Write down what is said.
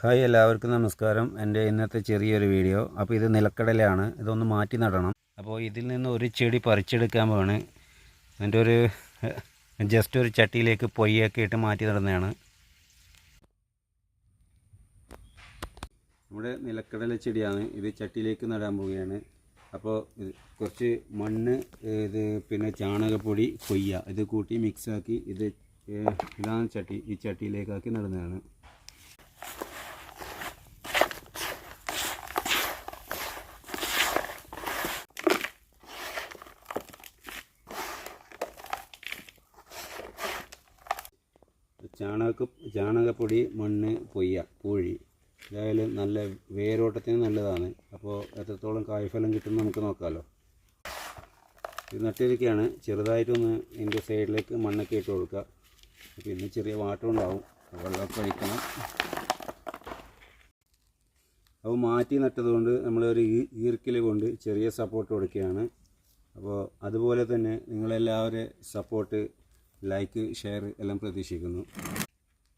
Hi എല്ലാവർക്കും നമസ്കാരം. എന്റെ ഇന്നത്തെ ചെറിയൊരു വീഡിയോ. അപ്പോൾ ഇത് നിലക്കടലയാണ്. ഇതൊന്ന് മാറ്റി നടണം. അപ്പോൾ ഇതിൽ നിന്ന് ഒരു ചെടി പറിച്ചെടുക്കാൻ പോവാണ്. എന്റെ ഒരു ജസ്റ്റ് ഒരു ചട്ടിയിലേക്ക് പൊയ്യൊക്കെ ഇട്ട് മാറ്റി നടന്നതാണ്. നമ്മുടെ നിലക്കടല ചെടിയാണ്. ഇത് ചട്ടിയിലേക്ക് നടാൻ പോവുകയാണ്. അപ്പോൾ കുറച്ച് മണ്ണ് ഇത് പിന്നെ ചാണകപ്പൊടി കൊയ്യ ഇത് കൂട്ടി മിക്സാക്കി ഇത് ഇതാണ് ചട്ടി. ഈ ചട്ടിയിലേക്കാക്കി നടുന്നതാണ്. ചാണക ചാണകപ്പൊടി മണ്ണ് പൊയ്യ പൂഴി. ഇതായാലും നല്ല വേരോട്ടത്തിന് നല്ലതാണ്. അപ്പോൾ എത്രത്തോളം കായ്ഫലം കിട്ടുമെന്ന് നമുക്ക് നോക്കാമല്ലോ ഇത് നട്ടിരിക്കുകയാണ് ചെറുതായിട്ടൊന്ന് ഇതിന്റെ സൈഡിലേക്ക് മണ്ണൊക്കെ ഇട്ട് കൊടുക്കുക. അപ്പോൾ ഇന്ന് ചെറിയ വാട്ടം ഉണ്ടാവും. വെള്ളമൊക്കെ ഒഴിക്കണം. അപ്പോൾ മാറ്റി നട്ടതുകൊണ്ട് നമ്മളൊരു ഈർക്കിൽ കൊണ്ട് ചെറിയ സപ്പോർട്ട് കൊടുക്കുകയാണ്. അപ്പോൾ അതുപോലെ തന്നെ നിങ്ങളെല്ലാവരും സപ്പോർട്ട് ലൈക്ക് ഷെയർ എല്ലാം പ്രതീക്ഷിക്കുന്നു.